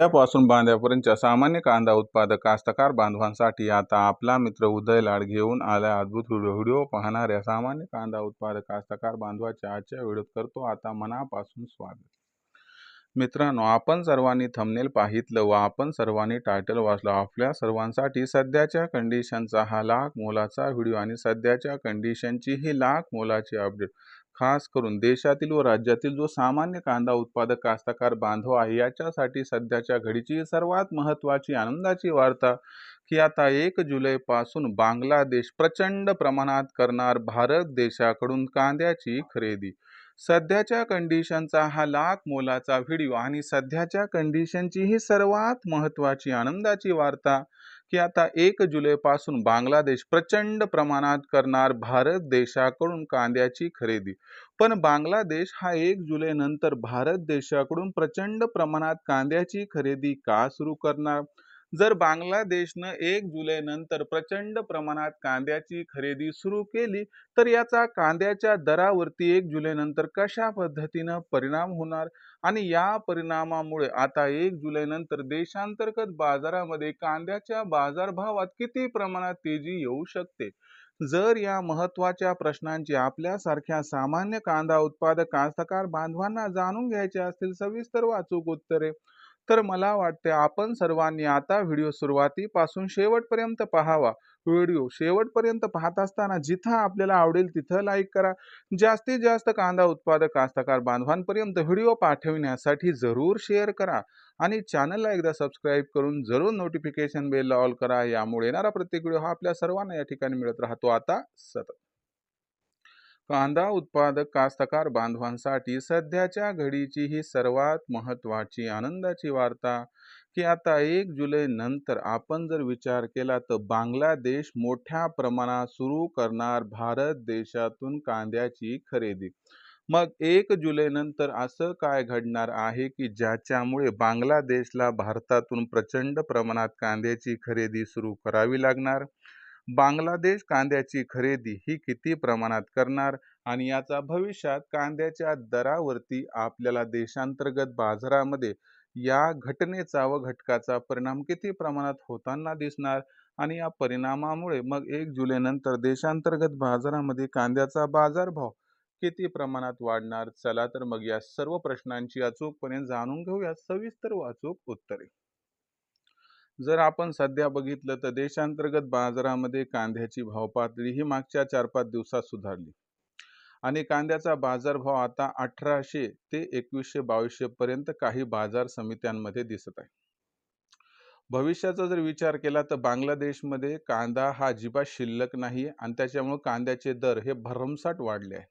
त्यापासून बांध्यापर्यंतच्या सामान्य कांदा उत्पादक कास्तकार बांधवांसाठी आता आपला मित्र उदय लाड घेऊन आला अद्भुत व्हिडिओ. व्हिडिओ पाहणाऱ्या सामान्य कांदा उत्पादक कास्तकार बांधवाच्या आजच्या व्हिडिओत करतो आता मनापासून स्वागत. मित्रांनो आपण सर्वांनी थंबनेल पाहितलं व आपण सर्वांनी टायटल वाचलं. आपल्या सर्वांसाठी सध्याच्या कंडिशनचा हा लाख मोलाचा व्हिडिओ आणि सध्याच्या कंडिशनची ही लाख मोलाची अपडेट खास करून देशातील व राज्यातील जो सामान्य कांदा उत्पादक कास्तकार बांधव आहे याच्यासाठी सध्याच्या घडीची सर्वात महत्त्वाची आनंदाची वार्ता की आता एक जुलैपासून बांगलादेश प्रचंड प्रमाणात करणार भारत देशाकडून कांद्याची खरेदी. सध्याच्या कंडिशनचा हा लाख मोलाचा व्हिडिओ आणि सध्याच्या कंडिशनची ही सर्वात महत्त्वाची आनंदाची वार्ता की आता एक जुलैपासून बांगलादेश प्रचंड प्रमाणात करणार भारत देशाकडून कांद्याची खरेदी. पण बांगलादेश हा एक जुलै नंतर भारत देशाकडून प्रचंड प्रमाणात कांद्याची खरेदी का सुरू करणार? जर बांगलादेशनं एक जुलै नंतर प्रचंड प्रमाणात कांद्याची खरेदी सुरू केली तर याचा कांद्याच्या दरावरती एक जुलै नंतर कशा पद्धतीनं परिणाम होणार? आणि या परिणामामुळे आता एक जुलै नंतर देशांतर्गत बाजारामध्ये कांद्याच्या बाजारभावात किती प्रमाणात तेजी येऊ शकते? जर या महत्त्वाच्या प्रश्नांची आपल्यासारख्या सामान्य कांदा उत्पादक कास्तकार बांधवांना जाणून घ्यायचे असतील सविस्तर वाचूक उत्तरे तर मला वाटते आपण सर्वांनी आता व्हिडिओ सुरुवातीपासून शेवटपर्यंत पाहावा. व्हिडिओ शेवटपर्यंत पाहत असताना जिथं आपल्याला आवडेल तिथं लाईक करा. जास्तीत जास्त कांदा उत्पादक कास्तकार बांधवांपर्यंत व्हिडिओ पाठविण्यासाठी जरूर शेअर करा. आणि चॅनलला एकदा सबस्क्राईब करून जरूर नोटिफिकेशन बेल ऑल करा. यामुळे येणारा प्रत्येक व्हिडिओ हा आपल्या सर्वांना या ठिकाणी मिळत राहतो. आता सतत. कांदा उत्पादक कास्तकार बांधवांसाठी सध्याच्या घडीची ही सर्वात महत्त्वाची आनंदाची वार्ता. की आता एक जुलै नंतर आपण जर विचार केला तर बांगलादेश मोठ्या प्रमाणात सुरू करणार भारत देशातून कांद्याची खरेदी. मग एक जुलै नंतर असं काय घडणार आहे की ज्याच्यामुळे बांगलादेशला भारतातून प्रचंड प्रमाणात कांद्याची खरेदी सुरू करावी लागणार? बांगलादेश कांद्याची खरेदी ही किती प्रमाणात करणार आणि याचा भविष्यात कांद्याच्या दरावरती आपल्याला देशांतर्गत बाजारामध्ये या घटनेचा व घटकाचा परिणाम किती प्रमाणात होताना दिसणार आणि या परिणामामुळे मग एक जुलैनंतर देशांतर्गत बाजारामध्ये कांद्याचा बाजारभाव किती प्रमाणात वाढणार? चला तर मग या सर्व प्रश्नांची अचूकपणे जाणून घेऊया. सविस्तर व अचूक उत्तरे. जर आपण सध्या बघितलं तर देशांतर्गत बाजारामध्ये कांद्याची भावपातळी ही मागच्या चार पाच दिवसात सुधारली. आणि कांद्याचा बाजारभाव आता अठराशे ते एकवीसशे बावीसशे पर्यंत काही बाजार समित्यांमध्ये दिसत आहे. भविष्याचा जर विचार केला तर बांगलादेशमध्ये कांदा हा अजिबात शिल्लक नाही आणि त्याच्यामुळे कांद्याचे दर हे भरमसाठ वाढले आहे.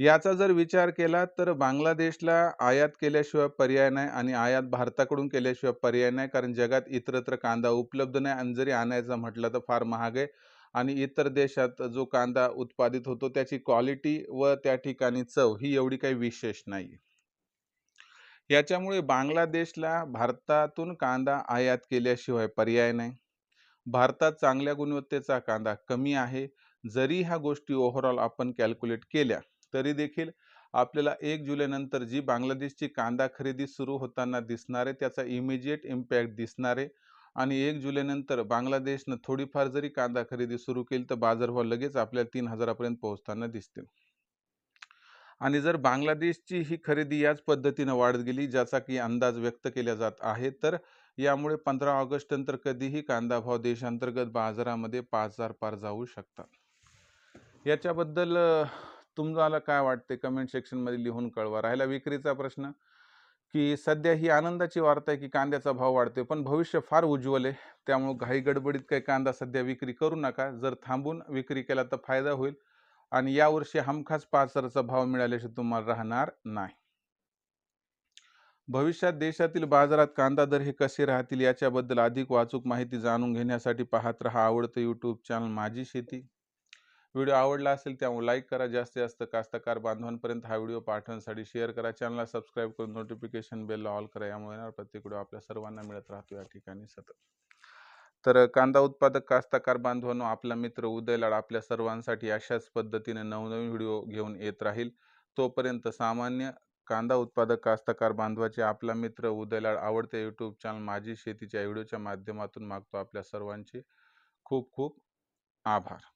याचा जर विचार केला तर बांगलादेशला आयात केल्याशिवाय पर्याय नाही आणि आयात भारताकडून केल्याशिवाय पर्याय नाही. कारण जगात इतरत्र कांदा उपलब्ध नाही आणि जरी आणायचं म्हटलं तर फार महाग आहे. आणि इतर देशात जो कांदा उत्पादित होतो त्याची क्वालिटी व त्या ठिकाणी चव ही एवढी काही विशेष नाही. याच्यामुळे बांगलादेशला भारतातून कांदा आयात केल्याशिवाय पर्याय नाही. भारतात चांगल्या गुणवत्तेचा कांदा कमी आहे. जरी ह्या गोष्टी ओव्हरऑल आपण कॅल्क्युलेट केल्या तरी देखील आपल्याला एक जुलैनंतर जी बांगलादेशची कांदा खरेदी सुरू होताना दिसणारे त्याचा इमिजिएट इम्पॅक्ट दिसणारे आणि एक जुलैनंतर बांगलादेशनं थोडीफार जरी कांदा खरेदी सुरू केली तर बाजारभाव लगेच आपल्याला तीन हजारापर्यंत पोहोचताना दिसतील. आणि जर बांगलादेशची ही खरेदी याच पद्धतीनं वाढत गेली ज्याचा की अंदाज व्यक्त केला जात आहे तर यामुळे पंधरा ऑगस्ट नंतर कधीही कांदा भाव देशांतर्गत बाजारामध्ये पाच हजार पार जाऊ शकतात. याच्याबद्दल तुम्हाला काय वाटते कमेंट सेक्शनमध्ये लिहून कळवा. राहिला विक्रीचा प्रश्न की सध्या ही आनंदाची वार्ता आहे की कांद्याचा भाव वाढते पण भविष्य फार उज्ज्वल आहे. त्यामुळे घाई गडबडीत काही कांदा सध्या विक्री करू नका. जर थांबून विक्री केला तर फायदा होईल आणि यावर्षी हमखास पाचराचा भाव मिळाल्याशी तुम्हाला राहणार नाही. भविष्यात देशातील बाजारात कांदा दर हे कसे राहतील याच्याबद्दल अधिक वाचूक माहिती जाणून घेण्यासाठी पाहत राहा. आवडतं यूट्यूब चॅनल माझी शेती. व्हिडिओ आवडला असेल त्यामुळे लाईक करा. जास्तीत जास्त कास्तकार बांधवांपर्यंत हा व्हिडिओ पाठवण्यासाठी शेअर करा. चॅनलला सबस्क्राईब करून नोटिफिकेशन बेल ऑल करा. यामुळे येणार प्रत्येक व्हिडिओ आपल्या सर्वांना मिळत राहतो. या ठिकाणी सतत. तर कांदा उत्पादक कास्तकार बांधवांनो आपला मित्र उदय लाड आपल्या सर्वांसाठी अशाच पद्धतीने नवनवीन व्हिडिओ घेऊन येत राहील. तोपर्यंत सामान्य कांदा उत्पादक कास्तकार बांधवाचे आपला मित्र उदयलाड आवडते यूट्यूब चॅनल माझी शेतीच्या व्हिडिओच्या माध्यमातून मागतो. आपल्या सर्वांचे खूप खूप आभार.